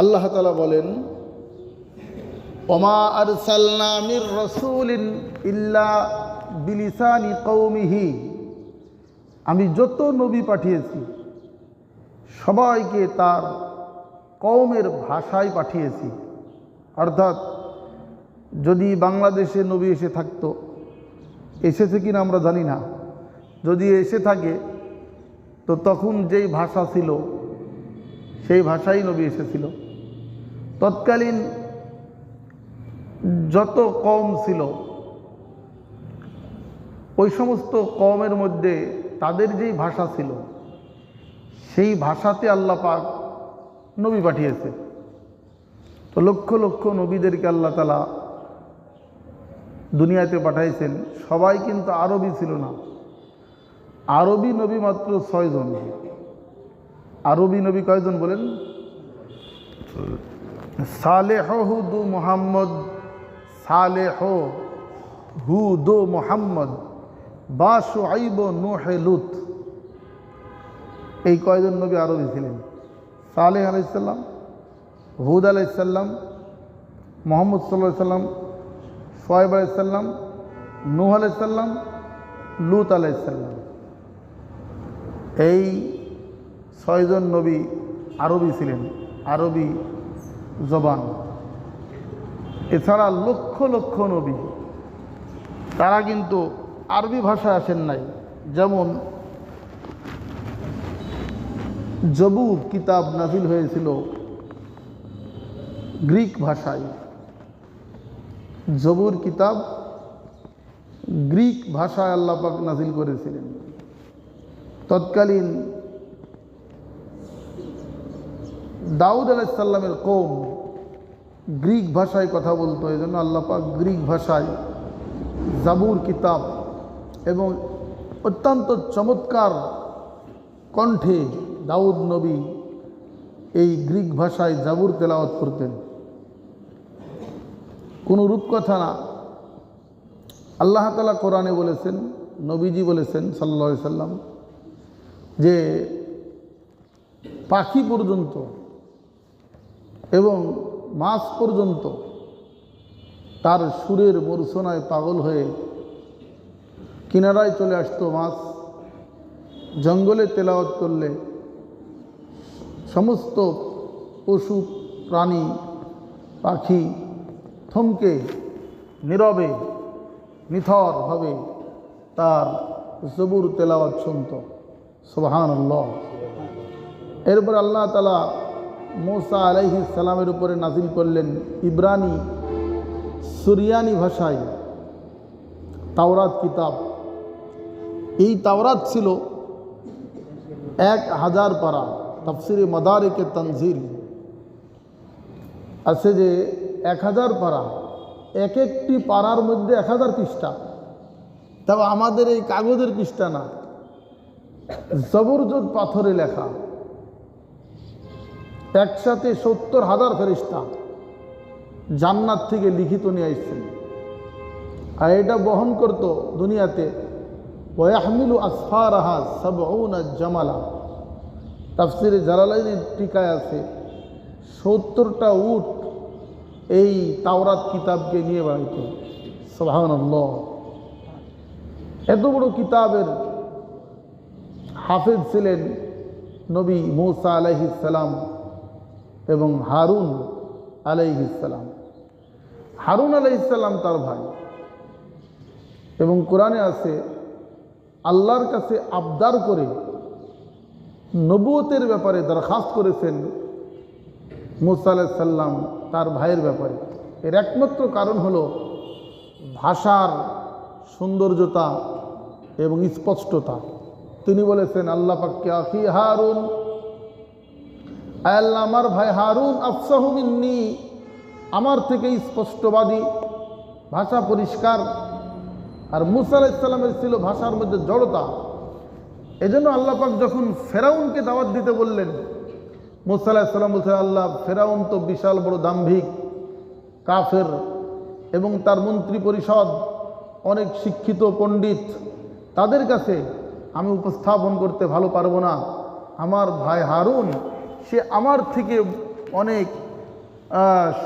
আল্লাহ তালা বলেন, ওমা আরসালনা মির রসুলিন ইল্লা বিলিসানি কৌমিহি আমি যত নবী পাঠিয়েছি, সবাইকে তার কওমের ভাষায় পাঠিয়েছি। অর্থাৎ, যদি বাংলাদেশে নবী এসে থাকতো, এসেছে কিনা আমরা জানি না। যদি এসে থাকে, তো তখন যেই ভাষা ছিল, সেই ভাষাই নবী এসেছিল। তৎকালীন যত কম ছিল, ওই সমস্ত কমের মধ্যে তাদের যেই ভাষা ছিল, সেই ভাষাতে আল্লাহ পাক নবী পাঠিয়েছে। তো লক্ষ লক্ষ নবীদেরকে আল্লাহ তালা দুনিয়াতে পাঠাইছেন। সবাই কিন্তু আরবি ছিল না। আরবি নবী মাত্র ছয়জন। আরবি নবী কয়জন বলেন? সালেহ দু মোহাম্মদ সালেহ হু দো মোহাম্মদ, বা শুআইব নোহে লুত। এই কয়জন নবী আরবি ছিলেন? সালেহ আলাইসাল্লাম হুদ আলাইসাল্লাম মোহাম্মদ সাল্লাহ সাল্লাম সোয়েব আলাইসাল্লাম নূহ আলাইসাল্লাম লুত আলাইসাল্লাম এই ছয়জন নবী আরবি ছিলেন, আরবি জবান। এছাড়া লক্ষ লক্ষ নবী। তারা কিন্তু আরবি ভাষায় আসেন নাই। যেমন জবুর কিতাব নাজিল হয়েছিল গ্রিক ভাষায়। জবুর কিতাব গ্রিক ভাষায় আল্লাপাক নাজিল করেছিলেন। তৎকালীন দাউদ আলাইসাল্লামের কৌম গ্রিক ভাষায় কথা বলতো এই জন্য আল্লাপাক গ্রিক ভাষায় জাবুর কিতাব এবং অত্যন্ত চমৎকার কণ্ঠে দাউদ নবী এই গ্রিক ভাষায় জাবুর তেলাওয়াত করতেন। কোনো রূপকথা না। আল্লাহ তালা কোরআনে বলেছেন, নবীজি বলেছেন সাল্লা সাল্লাম যে পাখি পর্যন্ত এবং মাস পর্যন্ত তার সুরের মূর্ছনায় পাগল হয়ে কিনারায় চলে আসতো মাছ। জঙ্গলে তেলাওয়াত করলে সমস্ত পশু, প্রাণী, পাখি থমকে নীরবে, নিথরভাবে তার জবুর তেলাওয়াত শুনত। সুবাহান এরপর আল্লাহ তালা মৌসা আলাইহি সালামের উপরে নাজিল করলেন ইব্রানি সুরিয়ানি ভাষায় তাওরাত কিতাব। এই তাওরাত ছিল এক হাজার পারা তাফসিরে মাদারিকে তনজিল। আছে যে এক হাজার পারা, এক একটি পাড়ার মধ্যে এক হাজার পৃষ্ঠা। তবে আমাদের এই কাগজের পৃষ্ঠা না জবরজত পাথরে লেখা। একসাথে সত্তর হাজার ফেরিস্তা জান্নাত থেকে লিখিত নিয়ে আসছেন। আর এটা বহন করত দুনিয়াতে। ওয়াহমিলু আসফার আহা সব জামালা। তাফসিরে জালালাইনের টিকায় আছে, সত্তরটা উট এই তাওরাত কিতাবকে নিয়ে বেড়াইত সোহান এত বড় কিতাবের হাফেজ ছিলেন নবী মৌসা আলাইহিসালাম এবং হারুন আলাইহিসালাম হারুন আলাইহিসাল্লাম তার ভাই। এবং কোরআনে আছে, আল্লাহর কাছে আবদার করে নবুয়তের ব্যাপারে দরখাস্ত করেছেন মুসা আলাইসাল্লাম তার ভাইয়ের ব্যাপারে। এর একমাত্র কারণ হলো ভাষার সৌন্দর্যতা এবং স্পষ্টতা। তিনি বলেছেন, আল্লাহ পাককে আখি হারুন আল্লাহ, আমার ভাই হারুন আফসাহমিন্নি আমার থেকে স্পষ্টবাদী, ভাষা পরিষ্কার। আর মুসা আলাইসাল্লামের ছিল ভাষার মধ্যে জড়তা। এজন্য আল্লাহ পাক যখন ফেরাউনকে দাওয়াত দিতে বললেন, মুসা আলাহিসাল্লাম বলছে আল্লাহ, ফেরাউন তো বিশাল বড় দাম্ভিক, কাফের এবং তার মন্ত্রী পরিষদ, অনেক শিক্ষিত পণ্ডিত। তাদের কাছে আমি উপস্থাপন করতে ভালো পারব না। আমার ভাই হারুন সে আমার থেকে অনেক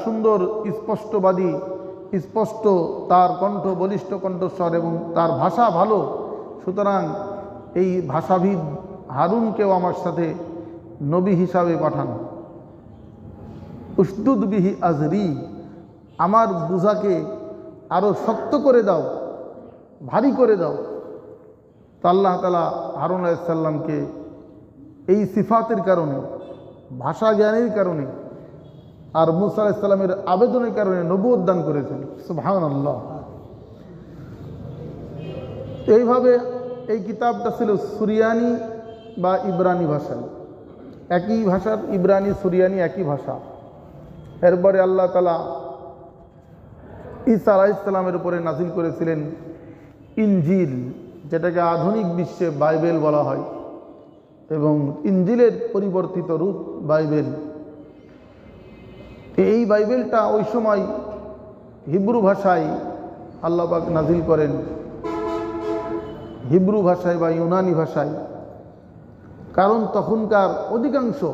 সুন্দর, স্পষ্টবাদী, স্পষ্ট, তার কণ্ঠ, বলিষ্ঠ কণ্ঠস্বর এবং তার ভাষা ভালো। সুতরাং এই ভাষাবিদ হারুনকেও আমার সাথে নবী হিসাবে পাঠান। উসদুদ বিহি আজরি, আমার বুঝাকে আরও শক্ত করে দাও, ভারী করে দাও। তা আল্লাহ তালা হারুন আলাইসাল্লামকে এই সিফাতের কারণে ভাষা জ্ঞানের কারণে আর মুসা আলাইসাল্লামের আবেদনের কারণে নবুয় দান করেছেন। সুবহান আল্লাহ এইভাবে এই কিতাবটা ছিল সুরিয়ানি বা ইব্রানি ভাষায় একই ভাষার ইব্রানি, সুরিয়ানি একই ভাষা। এরপরে আল্লাহ তালা ঈসা আলাইসাল্লামের উপরে নাজিল করেছিলেন ইঞ্জিল যেটাকে আধুনিক বিশ্বে বাইবেল বলা হয়। এবং ইঞ্জিলের পরিবর্তিত রূপ বাইবেল। এই বাইবেলটা ওই সময় হিব্রু ভাষায় আল্লাপাক নাজিল করেন। হিব্রু ভাষায় বা ইউনানি ভাষায়। কারণ তখনকার অধিকাংশ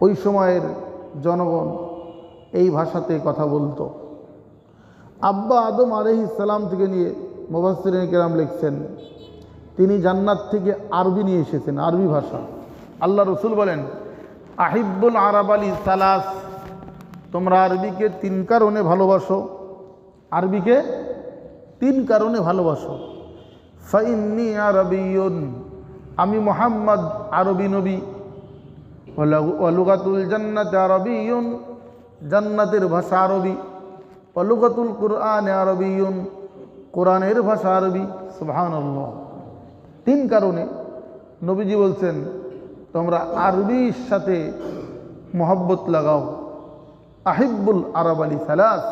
ওই সময়ের জনগণ এই ভাষাতে কথা বলতো। আব্বা আদম আলহি থেকে নিয়ে মোবাসিরিন কেরাম লিখছেন তিনি জান্নাত থেকে আরবি নিয়ে এসেছেন, আরবি ভাষা। আল্লাহ রসুল বলেন আহিবুল আরব আলী সালাস, তোমরা আরবিকে তিন কারণে ভালোবাসো। আরবিকে তিন কারণে ভালোবাসো। ফাইন্নি আরবিয়ন, আমি মোহাম্মদ আরবি নবী। অলুগাতুল জান্নাত আরবিয়ন, জান্নাতের ভাষা আরবি। অলুগাতুল কুরআন আরবিয়ন, কোরআনের ভাষা আরবি। সুবহান তিন কারণে নবীজি বলছেন, তোমরা আরবির সাথে মোহব্বত লাগাও। আহিব্বুল আরব আলী সালাস।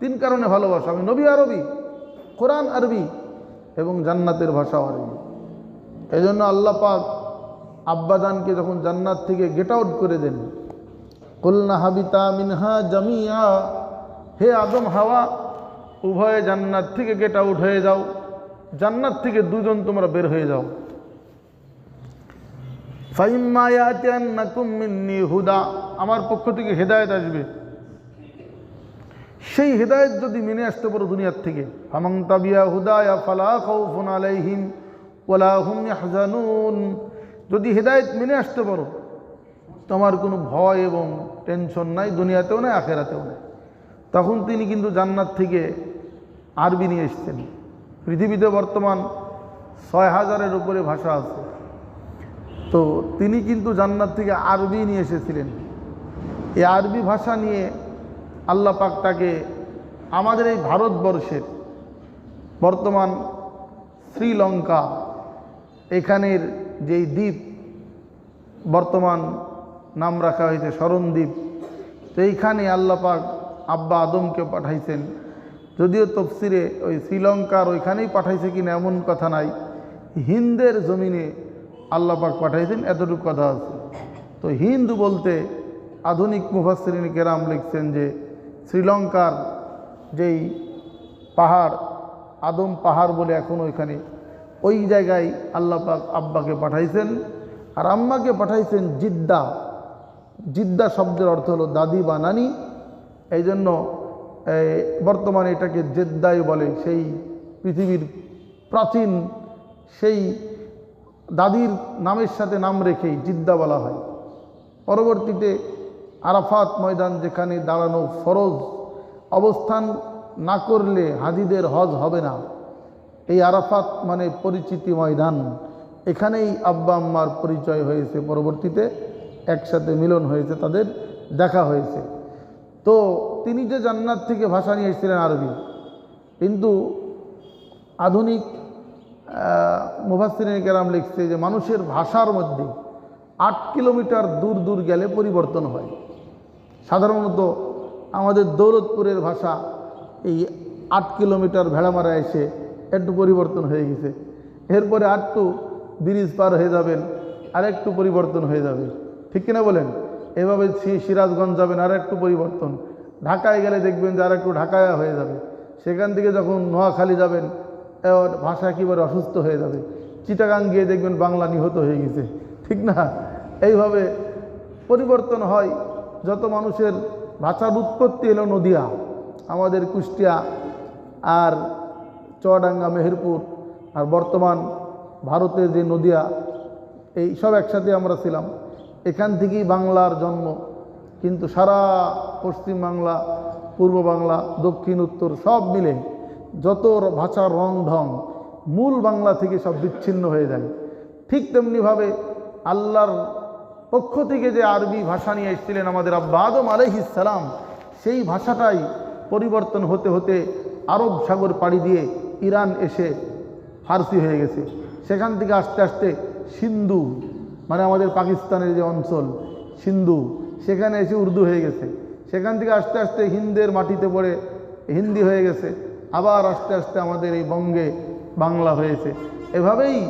তিন কারণে ভালোবাসো। আমি নবী আরবি, কোরআন আরবি এবং জান্নাতের ভাষাও আরবি। এই জন্য আল্লাহ পাক আব্বাদানকে যখন জান্নাত থেকে গেট আউট করে দেন, কলনা হাবিতা মিনহা জামিয়া, হে আদম হাওয়া, উভয়ে জান্নাত থেকে গেট আউট হয়ে যাও। জান্নাত থেকে দুজন তোমরা বের হয়ে যাও। হুদা, আমার পক্ষ থেকে হেদায়েত আসবে। সেই হেদায়েত যদি মেনে আসতে পারো দুনিয়ার থেকে। তাবিয়া আলাইহিম ইয়াহজানুন। যদি হেদায়েত মেনে আসতে পারো, তোমার কোনো ভয় এবং টেনশন নাই, দুনিয়াতেও নাই, আখেরাতেও নাই। তখন তিনি কিন্তু জান্নাত থেকে আরবি নিয়ে এসছেন। পৃথিবীতে বর্তমান ছয় হাজারের উপরে ভাষা আছে। তো তিনি কিন্তু জান্নাত থেকে আরবি নিয়ে এসেছিলেন। এই আরবি ভাষা নিয়ে আল্লাহ পাক তাকে আমাদের এই ভারতবর্ষের বর্তমান শ্রীলঙ্কা এখানের যেই দ্বীপ, বর্তমান নাম রাখা হয়েছে স্মরণদ্বীপ তো এইখানে আল্লাপাক আব্বা আদমকে পাঠাইছেন। যদিও তফসিরে ওই শ্রীলঙ্কার ওইখানেই পাঠাইছে কিনা এমন কথা নাই, হিন্দের জমিনে আল্লাপাক পাঠাইছেন, এতটুকু কথা আছে। তো হিন্দু বলতে আধুনিক মুফাসরিন কেরাম লিখছেন যে শ্রীলঙ্কার যেই পাহাড়, আদম পাহাড় বলে এখন ওইখানে, ওই জায়গায় আল্লাহ পাক আব্বাকে পাঠাইছেন। আর আম্মাকে পাঠাইছেন জিদ্দা। জিদ্দা শব্দের অর্থ হলো দাদি বা নানি। এই জন্য বর্তমানে এটাকে জেদ্দাই বলে, সেই পৃথিবীর প্রাচীন সেই দাদির নামের সাথে নাম রেখেই জিদ্দা বলা হয়। পরবর্তীতে আরাফাত ময়দান যেখানে দাঁড়ানো ফরজ অবস্থান না করলে হাজিদের হজ হবে না। এই আরাফাত মানে পরিচিতি ময়দান। এখানেই আব্বা আম্মার পরিচয় হয়েছে। পরবর্তীতে একসাথে মিলন হয়েছে, তাদের দেখা হয়েছে। তো তিনি যে জান্নাত থেকে ভাষা নিয়ে এসেছিলেন আরবি, কিন্তু আধুনিক মুফাসিন কেরাম লিখছে যে মানুষের ভাষার মধ্যে আট কিলোমিটার দূর দূর গেলে পরিবর্তন হয়। সাধারণত আমাদের দৌলতপুরের ভাষা এই আট কিলোমিটার ভেড়ামারা এসে একটু পরিবর্তন হয়ে গেছে। এরপরে আটটু ব্রিজ পার হয়ে যাবেন আর একটু পরিবর্তন হয়ে যাবে। ঠিক কিনা বলেন? এভাবে সিরাজগঞ্জ যাবেন আর একটু পরিবর্তন। ঢাকায় গেলে দেখবেন যে আর একটু ঢাকায় হয়ে যাবে। সেখান থেকে যখন নোয়াখালী যাবেন ভাষা একেবারে অসুস্থ হয়ে যাবে। চিটাগাং গিয়ে দেখবেন বাংলা নিহত হয়ে গেছে। ঠিক না? এইভাবে পরিবর্তন হয়। যত মানুষের ভাষার উৎপত্তি এলো নদিয়া, আমাদের কুষ্টিয়া আর চুয়াডাঙ্গা, মেহেরপুর আর বর্তমান ভারতের যে নদিয়া, এই সব একসাথে আমরা ছিলাম। এখান থেকেই বাংলার জন্ম। কিন্তু সারা পশ্চিম বাংলা, পূর্ব বাংলা, দক্ষিণ, উত্তর সব মিলে যত ভাষার রং ঢং, মূল বাংলা থেকে সব বিচ্ছিন্ন হয়ে যায়। ঠিক তেমনিভাবে আল্লাহর পক্ষ থেকে যে আরবি ভাষা নিয়ে এসেছিলেন আমাদের আব্বা আদম আলহিসাম সেই ভাষাটাই পরিবর্তন হতে হতে আরব সাগর পাড়ি দিয়ে ইরান এসে ফার্সি হয়ে গেছে। সেখান থেকে আস্তে আস্তে সিন্ধু মানে আমাদের পাকিস্তানের যে অঞ্চল, সিন্ধু, সেখানে এসে উর্দু হয়ে গেছে। সেখান থেকে আস্তে আস্তে হিন্দের মাটিতে পড়ে হিন্দি হয়ে গেছে। আবার আস্তে আস্তে আমাদের এই বঙ্গে বাংলা হয়েছে। এভাবেই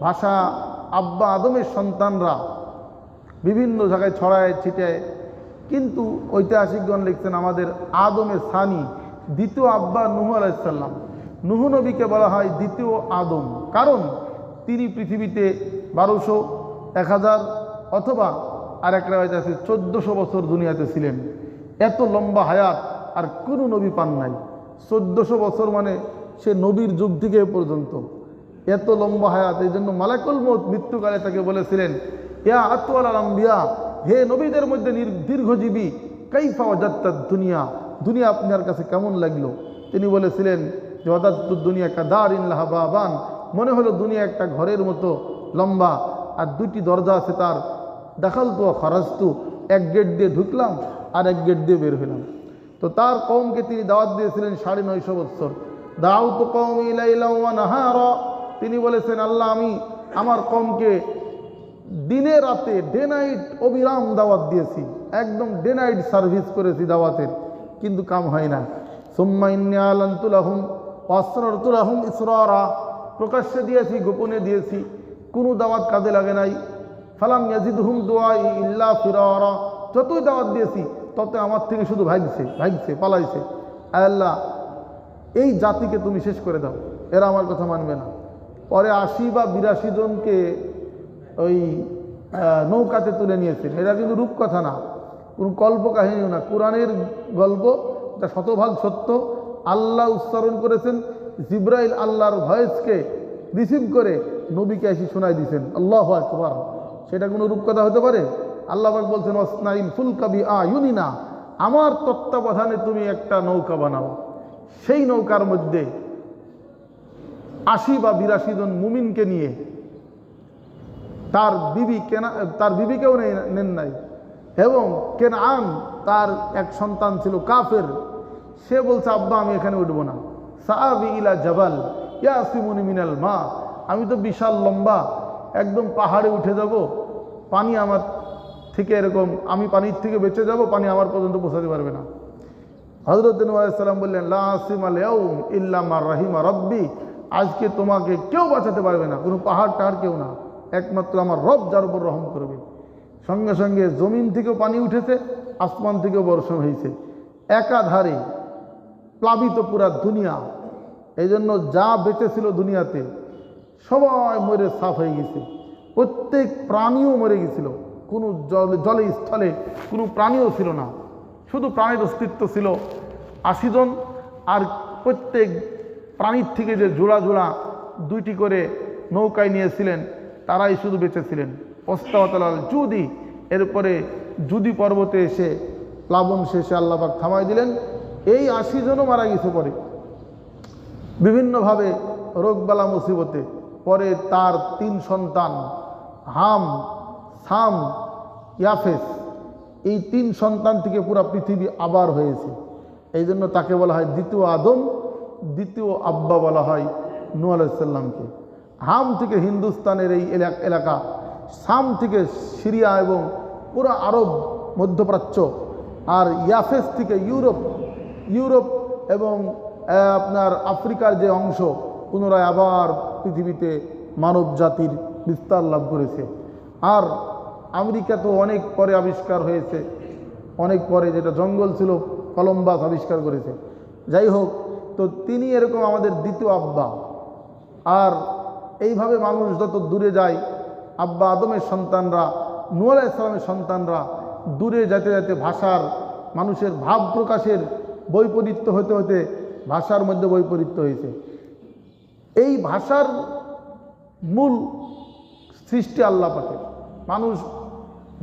ভাষা আব্বা আদমের সন্তানরা বিভিন্ন জায়গায় ছড়ায়, ছিটায়। কিন্তু ঐতিহাসিকগণ লিখছেন আমাদের আদমের সানি, দ্বিতীয় আব্বা নুহ আলাইসাল্লাম নুহ নবীকে বলা হয় দ্বিতীয় আদম। কারণ তিনি পৃথিবীতে বারোশো এক হাজার অথবা আর এক রেওয়াজ আছে, চোদ্দোশো বছর দুনিয়াতে ছিলেন। এত লম্বা হায়াত আর কোনো নবী পান নাই। চোদ্দোশো বছর মানে সে নবীর যুগ থেকে পর্যন্ত। এত লম্বা হায়াত, এই জন্য মালাকুল মত মৃত্যুকালে তাকে বলেছিলেন, ইয়া আতওয়াল আলম্বিয়া হে নবীদের মধ্যে দীর্ঘজীবী, কাইফা ওয়াজাত্তাদ দুনিয়া দুনিয়া আপনার কাছে কেমন লাগল? তিনি বলেছিলেন যে ওয়াদাত্তুদ দুনিয়া কাদার ইনলাহা বাবান। মনে হলো দুনিয়া একটা ঘরের মতো লম্বা। আর দুটি দরজা আছে তার। দেখাল তো, খরচতু। এক গেট দিয়ে ঢুকলাম আর এক গেট দিয়ে বের হইলাম। তো তার কমকে তিনি দাওয়াত দিয়েছিলেন সাড়ে নয়শো বৎসর। দাও তো কৌম নাহার। তিনি বলেছেন, আল্লাহ, আমি আমার কমকে দিনে রাতে ডে নাইট অবিরাম দাওয়াত দিয়েছি। একদম ডে নাইট সার্ভিস করেছি দাওয়াতের কিন্তু কাম হয় না। সুম্মা ইন্নি আলান্তুলাহুম অস্রতুলাহুম ইসরারা। প্রকাশ্যে দিয়েছি, গোপনে দিয়েছি। কোনো দাওয়াত কাজে লাগে নাই। ফালাম ইয়াজিদহুম দোয়াই ইল্লা ফিরারা। যতই দাওয়াত দিয়েছি তত আমার থেকে শুধু ভাগছে ভাগছে, পালাইছে। আল্লাহ, এই জাতিকে তুমি শেষ করে দাও। এরা আমার কথা মানবে না। পরে আশি বা বিরাশি জনকে ওই নৌকাতে তুলে নিয়েছেন। এটা কিন্তু রূপকথা না, কোনো কল্প কাহিনীও না। কোরআনের গল্প এটা শতভাগ সত্য, আল্লাহ উচ্চারণ করেছেন। জিব্রাইল আল্লাহর ভয়েসকে রিসিভ করে নবীকে এসে শোনাই দিয়েছেন, আল্লাহ আকবার। সেটা কোনো রূপকথা হতে পারে? আল্লাহ পাক বলছেন অসনাইন ফুলকাবি আ ইউনিনা আমার তত্ত্বাবধানে তুমি একটা নৌকা বানাও। সেই নৌকার মধ্যে আশি বা বিরাশি জন মুমিনকে নিয়ে তার বিবি কেনা তার বিবিকেও নেন নাই। এবং কেনান তার এক সন্তান ছিল কাফের। সে বলছে, আব্বা, আমি এখানে উঠবো না। সাহাবি ইলা জবাল ইয়া ইয়াসিমুনি মিনাল মা। আমি তো বিশাল লম্বা, একদম পাহাড়ে উঠে যাব, পানি আমার থেকে এরকম, আমি পানির থেকে বেঁচে যাব, পানি আমার পর্যন্ত পৌঁছাতে পারবে না। হজরত সাল্লাম বললেন, লা আসিম আল ইয়াউম ইল্লা রাহিমা রব্বি, আজকে তোমাকে কেউ বাঁচাতে পারবে না, কোনো পাহাড় টাহাড় কেউ না, একমাত্র আমার রব যার উপর রহম করবে। সঙ্গে সঙ্গে জমিন থেকেও পানি উঠেছে, আসমান থেকেও বর্ষণ হয়েছে। একাধারে প্লাবিত পুরা দুনিয়া এই জন্য যা বেঁচে ছিল দুনিয়াতে সবাই মরে সাফ হয়ে গেছে। প্রত্যেক প্রাণীও মরে গেছিল। কোনো জল, জলে, স্থলে কোনো প্রাণীও ছিল না। শুধু প্রাণীর অস্তিত্ব ছিল। আশি জন আর প্রত্যেক প্রাণীর থেকে যে জোড়া জোড়া দুইটি করে নৌকায় নিয়েছিলেন, তারাই শুধু বেঁচেছিলেন ওস্তাওয়াতাল জুদি এরপরে জুদি পর্বতে এসে প্লাবন শেষে আল্লাপাক থামাই দিলেন। এই আশি জনও মারা গেছে পরে। বিভিন্নভাবে রোগবালা, মুসিবতে পরে তার তিন সন্তান, হাম, সাম, ইয়াফেস। এই তিন সন্তান থেকে পুরো পৃথিবী আবার হয়েছে। এই জন্য তাকে বলা হয় দ্বিতীয় আদম, দ্বিতীয় আব্বা বলা হয় নু আলাইসাল্লামকে হাম থেকে হিন্দুস্তানের এই এলাক- সাম থেকে সিরিয়া এবং পুরো আরব মধ্যপ্রাচ্য আর ইয়াফেস থেকে ইউরোপ ইউরোপ এবং আপনার আফ্রিকার যে অংশ পুনরায় আবার পৃথিবীতে মানব জাতির বিস্তার লাভ করেছে। আর আমেরিকা তো অনেক পরে আবিষ্কার হয়েছে। অনেক পরে যেটা জঙ্গল ছিল, কলম্বাস আবিষ্কার করেছে। যাই হোক, তো তিনি এরকম আমাদের দ্বিতীয় আব্বা। আর এইভাবে মানুষ যত দূরে যায়, আব্বা আদমের সন্তানরা নূর ইসলামের সন্তানরা দূরে যেতে যেতে ভাষার, মানুষের ভাব প্রকাশের বৈপরীত্য হতে হতে ভাষার মধ্যে বৈপরীত্য হয়েছে। এই ভাষার মূল সৃষ্টি আল্লাহ পাকের। মানুষ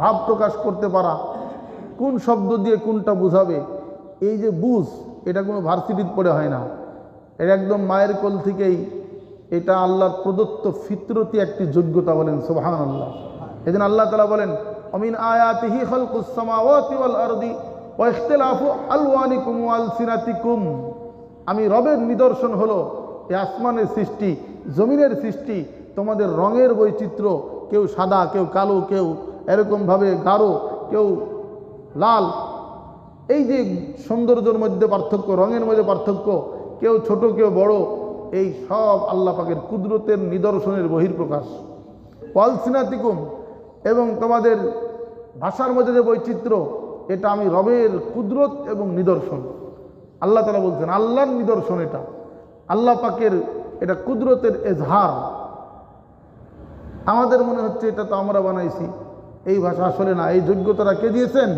ভাব প্রকাশ করতে পারা, কোন শব্দ দিয়ে কোনটা বুঝাবে, এই যে বুঝ, এটা কোনো ভার্সিটিতে পড়ে হয় না। এটা একদম মায়ের কোল থেকেই এটা আল্লাহর প্রদত্ত ফিতরতি একটি যোগ্যতা বলেন সুবহান আল্লাহ এদিন আল্লাহ তালা বলেন, অমিন আয়াতিহি খালকুস সামাওয়াতি ওয়াল আরদি আলসিনাতিকুম। আমি রবের নিদর্শন হলো এই আসমানের সৃষ্টি, জমিনের সৃষ্টি, তোমাদের রঙের বৈচিত্র্য, কেউ সাদা, কেউ কালো, কেউ এরকমভাবে গাঢ়, কেউ লাল। এই যে সৌন্দর্যের মধ্যে পার্থক্য, রঙের মধ্যে পার্থক্য, কেউ ছোট, কেউ বড়, এই সব আল্লাহ পাকের কুদরতের নিদর্শনের বহির্প্রকাশ ওয়ালসিনাতিকুম, এবং তোমাদের ভাষার মধ্যে যে বৈচিত্র্য, এটা আমি রবের কুদরত এবং নিদর্শন। আল্লাহ তালা বলছেন, আল্লাহর নিদর্শন এটা। আল্লাহ পাকের এটা কুদরতের এজহার। আমাদের মনে হচ্ছে এটা তো আমরা বানাইছি। এই ভাষা আসলে না, এই যোগ্যতাটা কে দিয়েছেন?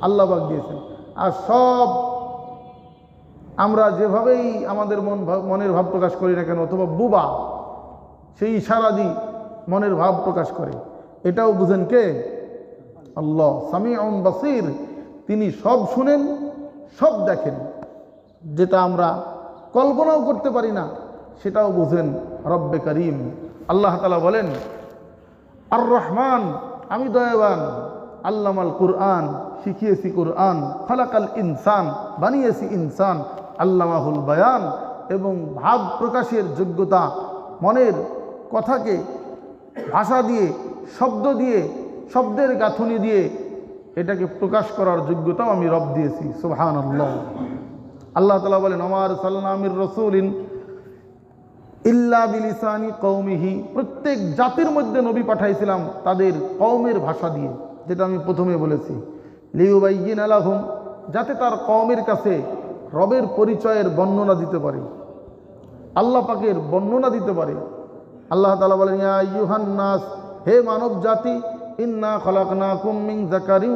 আল্লাহ পাক দিয়েছেন। আর সব আমরা যেভাবেই আমাদের মন মনের ভাব প্রকাশ করি না কেন, অথবা বুবা, সেই ইশারা দিই মনের ভাব প্রকাশ করে। এটাও বুঝেন কে? আল্লাহ। সামি বাসির। তিনি সব শুনেন, সব দেখেন। যেটা আমরা কল্পনাও করতে পারি না, সেটাও বুঝেন রব্বে করিম। আল্লাহ তালা বলেন আর রহমান আমি দয়াবান, আল্লামাল কুরআন, শিখিয়েছি কুরআন, খালাকাল ইনসান, বানিয়েছি ইনসান, আল্লামাহুল বায়ান এবং ভাব প্রকাশের যোগ্যতা, মনের কথাকে ভাষা দিয়ে, শব্দ দিয়ে, শব্দের গাঁথনি দিয়ে, এটাকে প্রকাশ করার যোগ্যতাও আমি রব দিয়েছি। সুবহান আল্লাহ আল্লাহ তালা বলেন আমার সাল্লামির রসুলিন ইল্লা বিলিসানি কৌমিহি প্রত্যেক জাতির মধ্যে নবী পাঠাইছিলাম তাদের কওমের ভাষা দিয়ে, যেটা আমি প্রথমে বলেছি। লিউবাইয়িন আলাহুম যাতে তার কওমের কাছে রবের পরিচয়ের বর্ণনা দিতে পারে। আল্লাহ পাকের বর্ণনা দিতে পারে। আল্লাহ তালা বলেন, ইয়া ইউহান্নাস হে মানব জাতি, ইন্না খলাকনা কুমিং জাকারি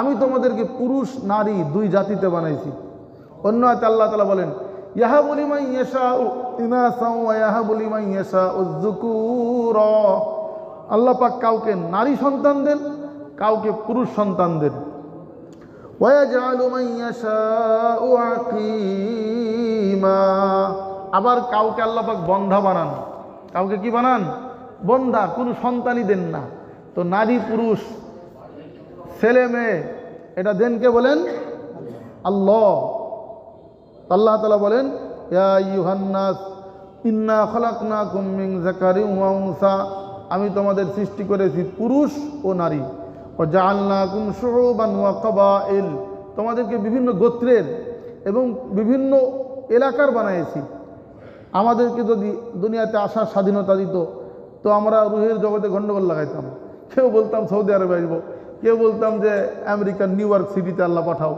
আমি তোমাদেরকে পুরুষ, নারী দুই জাতিতে বানাইছি। অন্য আয়তে আল্লাহ তালা বলেন ইয়াহাবুলিমাই ইয়েশা বলি মাই ইয়েশা উজ্জুকুর আল্লাহ পাক কাউকে নারী সন্তান দেন, কাউকে পুরুষ সন্তান দেন। আবার কাউকে আল্লাপাক বন্ধা বানান। কাউকে কি বানান? বন্ধা, কোনো সন্তানই দেন না। তো নারী পুরুষ, ছেলে মেয়ে, এটা দেন কে বলেন? আল্লাহ। আল্লাহ তালা বলেন ইউহান্নাস ইন্না খলাকনাকুম মিন যাকারিন ওয়া উনসা। আমি তোমাদের সৃষ্টি করেছি পুরুষ ও নারী। ও জাআলনাকুম শুউবান ওয়া কাবাইল। তোমাদেরকে বিভিন্ন গোত্রের এবং বিভিন্ন এলাকার বানিয়েছি আমাদেরকে যদি দুনিয়াতে আসার স্বাধীনতা দিত, তো আমরা রুহের জগতে গণ্ডগোল লাগাইতাম। কেউ বলতাম, সৌদি আরবে আসব। কেউ বলতাম যে, আমেরিকার নিউ ইয়র্ক সিটিতে আল্লাহ পাঠাও।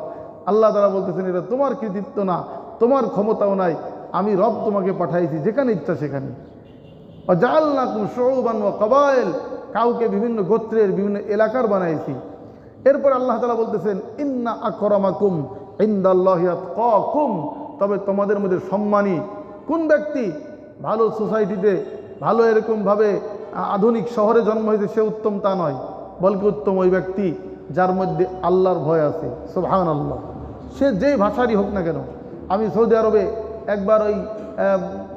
আল্লাহ তারা বলতেছেন, এটা তোমার কৃতিত্ব না। তোমার ক্ষমতাও নাই, আমি রব তোমাকে পাঠাইছি, যেখানে ইচ্ছা সেখানে। জাল্লাকুম শৌবান ও কবায়েল কাউকে বিভিন্ন গোত্রের, বিভিন্ন এলাকার বানাইছি। এরপর আল্লাহ তালা বলতেছেন, ইন্না আকরমাকুম ইন্দাল্লাহিয়াত কুম তবে তোমাদের মধ্যে সম্মানী কোন ব্যক্তি? ভালো সোসাইটিতে, ভালো এরকমভাবে আধুনিক শহরে জন্ম হয়েছে, সে উত্তম তা নয়। বলকে উত্তম ওই ব্যক্তি যার মধ্যে আল্লাহর ভয় আছে। সোভান আল্লাহ সে যেই ভাষারই হোক না কেন আমি সৌদি আরবে একবার ওই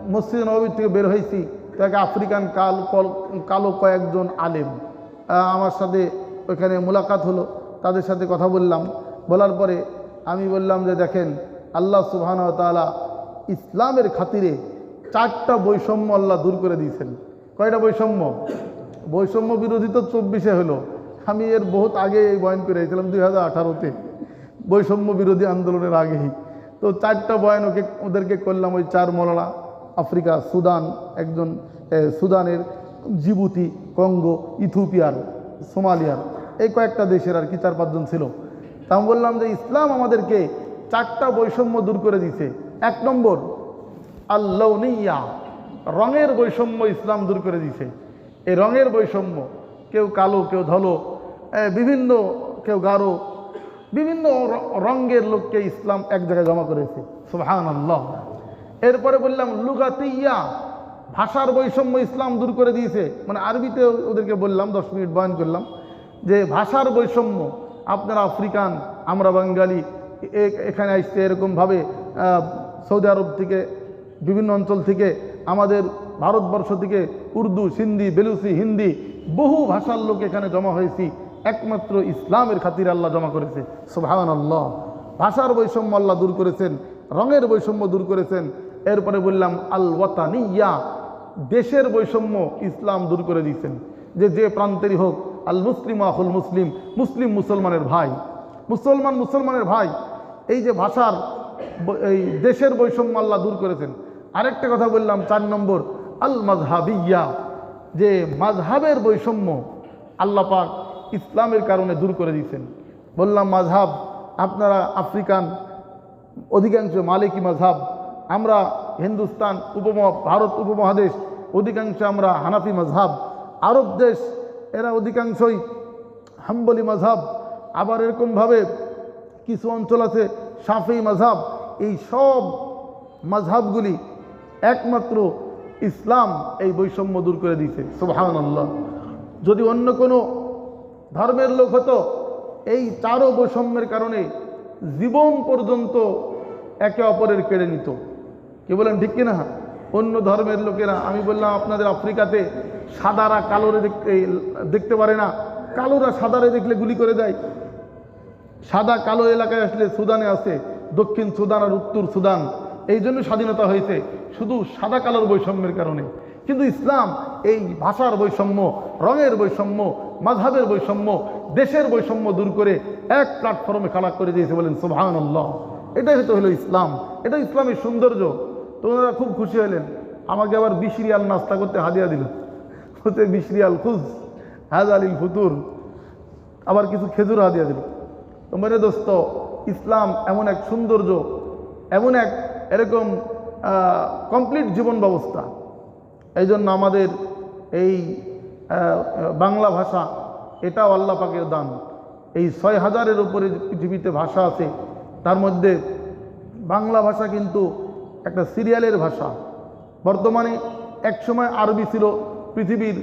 মসজিদ নবীর থেকে বের হয়েছি। তো এক আফ্রিকান কাল, কল- কয়েকজন আলেম আমার সাথে ওইখানে মোলাকাত হলো। তাদের সাথে কথা বললাম। বলার পরে আমি বললাম যে, দেখেন, আল্লাহ সুবহান তাআলা ইসলামের খাতিরে চারটা বৈষম্য আল্লাহ দূর করে দিয়েছেন। কয়টা বৈষম্য? বৈষম্য বিরোধী তো চব্বিশে হলো। আমি এর বহুত আগে এই বয়ান করে এসেছিলাম দুই হাজার আঠারোতে। বৈষম্য বিরোধী আন্দোলনের আগেই। তো চারটা বয়ান ওকে, ওদেরকে করলাম ওই চার মৌলানা, আফ্রিকা, সুদান, একজন সুদানের, জিবুতি, কঙ্গো, ইথিওপিয়ার, সোমালিয়ার, এই কয়েকটা দেশের আর কি চার পাঁচজন ছিল। তা আমি বললাম যে ইসলাম আমাদেরকে চারটা বৈষম্য দূর করে দিছে। এক নম্বর, আল্লাউনিয়া, রঙের বৈষম্য ইসলাম দূর করে দিছে। এই রঙের বৈষম্য, কেউ কালো, কেউ ধলো বিভিন্ন, কেউ গারো বিভিন্ন রঙ্গের লোককে ইসলাম এক জায়গায় জমা করেছে। এরপরে বললাম, লুগাতিয়া ভাষার বৈষম্য ইসলাম দূর করে দিয়েছে। মানে আরবিতে ওদেরকে বললাম, দশ মিনিট বয়ন করলাম, যে ভাষার বৈষম্য, আপনারা আফ্রিকান, আমরা বাঙালি, এ- এখানে আসছে এরকমভাবে সৌদি আরব থেকে, বিভিন্ন অঞ্চল থেকে, আমাদের ভারতবর্ষ থেকে উর্দু, সিন্ধি বেলুসি হিন্দি, বহু ভাষার লোক এখানে জমা হয়েছি। একমাত্র ইসলামের খাতির আল্লাহ জমা করেছে। সুবহান আল্লাহ ভাষার বৈষম্য আল্লাহ দূর করেছেন, রঙের বৈষম্য দূর করেছেন। এরপরে বললাম আল ওয়াতানিয়া দেশের বৈষম্য ইসলাম দূর করে দিয়েছেন। যে যে প্রান্তেরই হোক আল মুসলিম আহুল মুসলিম মুসলিম মুসলমানের ভাই। মুসলমান মুসলমানের ভাই, এই যে ভাষার এই দেশের বৈষম্য আল্লাহ দূর করেছেন। আরেকটা কথা বললাম, চার নম্বর আল মাজহাবিয়া যে মাঝহাবের বৈষম্য আল্লাহ পাক ইসলামের কারণে দূর করে দিয়েছেন। বললাম মাঝহাব আপনারা আফ্রিকান, অধিকাংশ মালিকি মাঝহাব আমরা হিন্দুস্তান উপমহা, ভারত উপমহাদেশ, অধিকাংশ আমরা হানাফি মাঝহাব আরব দেশ, এরা অধিকাংশই হাম্বলি মাঝহাব আবার এরকমভাবে কিছু অঞ্চল আছে সাফি মাঝহাব এই সব মাঝহাবগুলি একমাত্র ইসলাম এই বৈষম্য দূর করে দিয়েছে। আল্লাহ যদি অন্য কোনো ধর্মের লোক হতো। এই চারও বৈষম্যের কারণে জীবন পর্যন্ত একে অপরের কেড়ে নিত। কি বলেন, ঠিক কিনা? অন্য ধর্মের লোকেরা, আমি বললাম, আপনাদের আফ্রিকাতে সাদারা, কালোরে দেখতে দেখতে পারে না। কালোরা সাদারে দেখলে গুলি করে দেয়। সাদা, কালো এলাকায় আসলে সুদানে আছে। দক্ষিণ সুদান আর উত্তর সুদান। এই জন্য স্বাধীনতা হয়েছে। শুধু সাদা, কালোর বৈষম্যের কারণে। কিন্তু ইসলাম এই ভাষার বৈষম্য, রঙের বৈষম্য, মাঝহাবের বৈষম্য, দেশের বৈষম্য দূর করে এক প্ল্যাটফর্মে খাড়া করে দিয়েছে বলেন সুবহান আল্লাহ এটাই হয়তো হলো ইসলাম। এটা ইসলামের সৌন্দর্য। তোমরা খুব খুশি হলেন। আমাকে আবার বিশ রিয়াল নাস্তা করতে হাদিয়া দিল। হতে বিশ রিয়াল খুশ, হাজ আলিল ফুতুর। আবার কিছু খেজুর হাদিয়া দিল। তো মেরে দোস্ত, ইসলাম এমন এক সৌন্দর্য, এমন এক এরকম কমপ্লিট জীবন ব্যবস্থা। এই জন্য আমাদের এই বাংলা ভাষা, এটাও আল্লাহ পাকের দান। এই ছয় হাজারের উপরে পৃথিবীতে ভাষা আছে, তার মধ্যে বাংলা ভাষা কিন্তু একটা সিরিয়ালের ভাষা। বর্তমানে একসময় আরবি ছিল, পৃথিবীর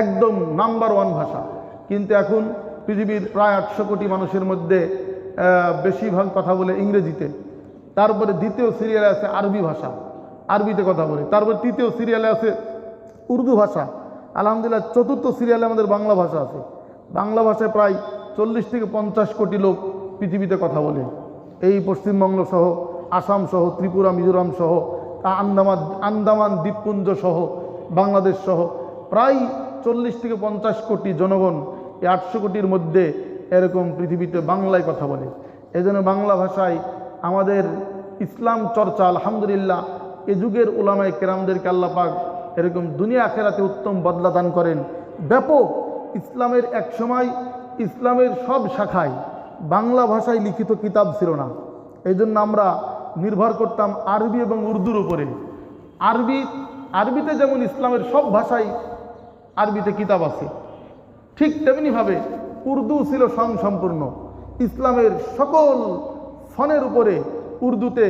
একদম নাম্বার ওয়ান ভাষা। কিন্তু এখন পৃথিবীর প্রায় আটশো কোটি মানুষের মধ্যে বেশিরভাগ কথা বলে ইংরেজিতে। তারপরে দ্বিতীয় সিরিয়ালে আছে আরবি ভাষা। আরবিতে কথা বলে। তারপর তৃতীয় সিরিয়ালে আছে উর্দু ভাষা। আলহামদুলিল্লাহ, চতুর্থ সিরিয়ালে আমাদের বাংলা ভাষা আছে। বাংলা ভাষায় প্রায় চল্লিশ থেকে পঞ্চাশ কোটি লোক পৃথিবীতে কথা বলে। এই পশ্চিমবঙ্গ সহ, আসাম সহ, ত্রিপুরা, মিজোরাম সহ আন্দামান আন্দামান, দ্বীপপুঞ্জ সহ, বাংলাদেশ সহ, প্রায় চল্লিশ থেকে পঞ্চাশ কোটি জনগণ এই আটশো কোটির মধ্যে এরকম পৃথিবীতে বাংলায় কথা বলে। এজন্য বাংলা ভাষায় আমাদের ইসলাম চর্চা, আলহামদুলিল্লাহ, এ যুগের ওলামায় কেরামদেরকে আল্লাহ পাক এরকম দুনিয়া আখেরাতে উত্তম বদলা দান করেন। ব্যাপক ইসলামের এক সময় ইসলামের সব শাখায় বাংলা ভাষায় লিখিত কিতাব ছিল না। এই জন্য আমরা নির্ভর করতাম আরবি এবং উর্দুর উপরে। আরবি, আরবিতে যেমন ইসলামের সব ভাষায় আরবিতে কিতাব আছে, ঠিক তেমনিভাবে উর্দু ছিল সম্পূর্ণ ইসলামের সকল ফনের উপরে উর্দুতে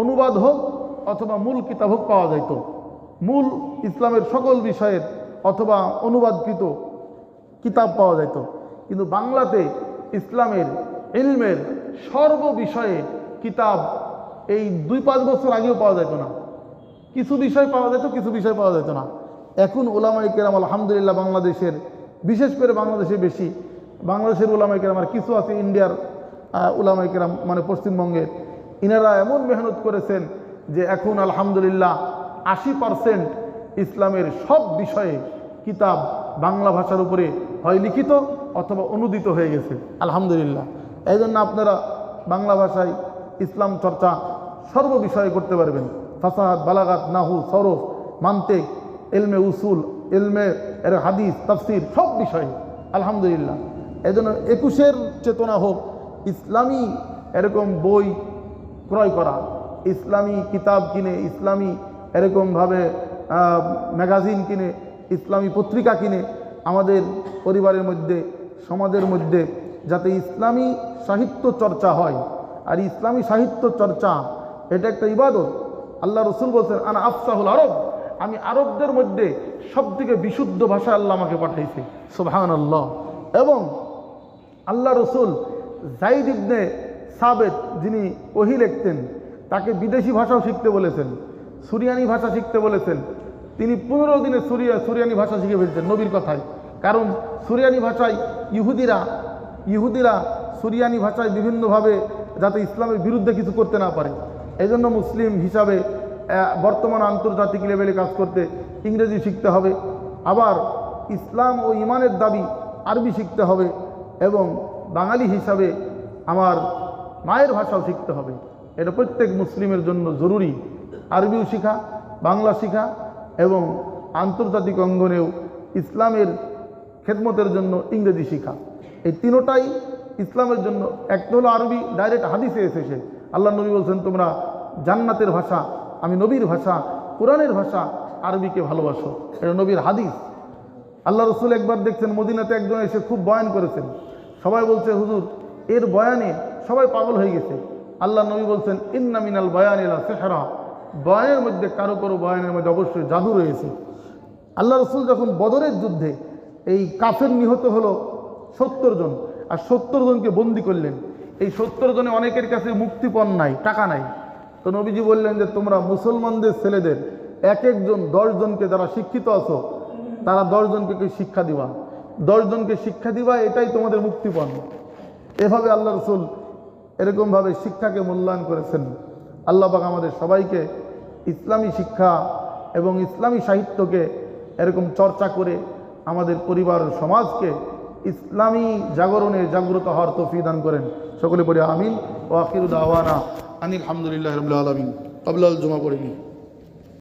অনুবাদ হোক অথবা মূল কিতাব হোক পাওয়া যাইত। মূল ইসলামের সকল বিষয়ের অথবা অনুবাদকৃত কিতাব পাওয়া যেত কিন্তু বাংলাতে ইসলামের ইলমের সর্ব বিষয়ে কিতাব এই দুই পাঁচ বছর আগেও পাওয়া যেত না। কিছু বিষয় পাওয়া যেত কিছু বিষয় পাওয়া যেত না। এখন ওলামাই কেরাম আলহামদুলিল্লাহ বাংলাদেশের, বিশেষ করে বাংলাদেশে বেশি, বাংলাদেশের ওলামাই কেরাম আর কিছু আছে ইন্ডিয়ার ওলামাই কেরাম মানে পশ্চিমবঙ্গের। ইনারা এমন মেহনত করেছেন যে এখন আলহামদুলিল্লাহ আশি পারসেন্ট ইসলামের সব বিষয়ে কিতাব বাংলা ভাষার উপরে হয় লিখিত অথবা অনুদিত হয়ে গেছে। আলহামদুলিল্লাহ। এই জন্য আপনারা বাংলা ভাষায় ইসলাম চর্চা সর্ব বিষয়ে করতে পারবেন। ফাসাহাত বালাগাত, নাহু, সরফ, মান্তেক, এলমে উসুল, এলমে এর হাদিস, তাফসির সব বিষয়ে। আলহামদুলিল্লাহ। এই জন্য একুশের চেতনা হোক, ইসলামী এরকম বই ক্রয় করা, ইসলামী কিতাব কিনে, ইসলামী এরকমভাবে ম্যাগাজিন কিনে, ইসলামী পত্রিকা কিনে আমাদের পরিবারের মধ্যে, সমাজের মধ্যে যাতে ইসলামী সাহিত্য চর্চা হয়। আর ইসলামী সাহিত্য চর্চা, এটা একটা ইবাদত। আল্লাহ রসুল বলছেন, আনা আফসাহুল আরব। আমি আরবদের মধ্যে সবথেকে বিশুদ্ধ ভাষা আল্লাহ আমাকে পাঠাইছে। সুবহান আল্লাহ এবং আল্লাহ রসুল জাইদ ইবনে সাবেদ যিনি ওহি লিখতেন, তাকে বিদেশি ভাষাও শিখতে বলেছেন। সুরিয়ানি ভাষা শিখতে বলেছেন। তিনি পনেরো দিনে সুরিয়া সুরিয়ানি ভাষা শিখে ফেলছেন নবীর কথায়। কারণ সুরিয়ানি ভাষায় ইহুদিরা ইহুদিরা সুরিয়ানি ভাষায় বিভিন্নভাবে যাতে ইসলামের বিরুদ্ধে কিছু করতে না পারে। এই মুসলিম হিসাবে বর্তমান আন্তর্জাতিক লেভেলে কাজ করতে ইংরেজি শিখতে হবে। আবার ইসলাম ও ইমানের দাবি আরবি শিখতে হবে এবং বাঙালি হিসাবে আমার মায়ের ভাষাও শিখতে হবে। এটা প্রত্যেক মুসলিমের জন্য জরুরি। আরবিও শিখা, বাংলা শিখা এবং আন্তর্জাতিক অঙ্গনেও ইসলামের খেদমতের জন্য ইংরেজি শিখা। এই তিনোটাই ইসলামের জন্য, একটা হলো আরবি ডাইরেক্ট হাদিসে এসেছে। আল্লাহ নবী বলছেন, তোমরা জান্নাতের ভাষা, আমি নবীর ভাষা, কোরআনের ভাষা, আরবিকে ভালোবাসো। এটা নবীর হাদিস। আল্লাহ রসুল একবার দেখছেন, মদিনাতে একজন এসে খুব বয়ান করেছেন। সবাই বলছে, হুজুর, এর বয়ানে সবাই পাগল হয়ে গেছে। আল্লাহ নবী বলছেন, ইন্না মিনাল বয়ান এলা সেহরা। বয়ানের মধ্যে কারও কারও বয়ানের মধ্যে অবশ্যই জাদু রয়েছে। আল্লাহ রসুল যখন বদরের যুদ্ধে এই কাফের নিহত হলো সত্তর জন, আর সত্তর জনকে বন্দি করলেন। এই সত্তর জনে অনেকের কাছে মুক্তিপণ নাই, টাকা নাই। তো নবীজি বললেন যে, তোমরা মুসলমানদের ছেলেদের এক একজন দশজনকে যারা শিক্ষিত আছো, তারা দশজনকে শিক্ষা দিবা? দশজনকে শিক্ষা দিবা, এটাই তোমাদের মুক্তিপণ। এভাবে আল্লাহ রসুল এরকমভাবে শিক্ষাকে মূল্যায়ন করেছেন। আল্লাহ পাক আমাদের সবাইকে ইসলামী শিক্ষা এবং ইসলামী সাহিত্যকে এরকম চর্চা করে আমাদের পরিবার সমাজকে ইসলামী জাগরণে জাগ্রত হওয়ার তফি দান করেন। সকলে পড়ে আমিন। ও আকিরুদ আওয়ানা আনিল আলহামদুলিল্লাহ রবিল আলমিন। জমা পড়িনি।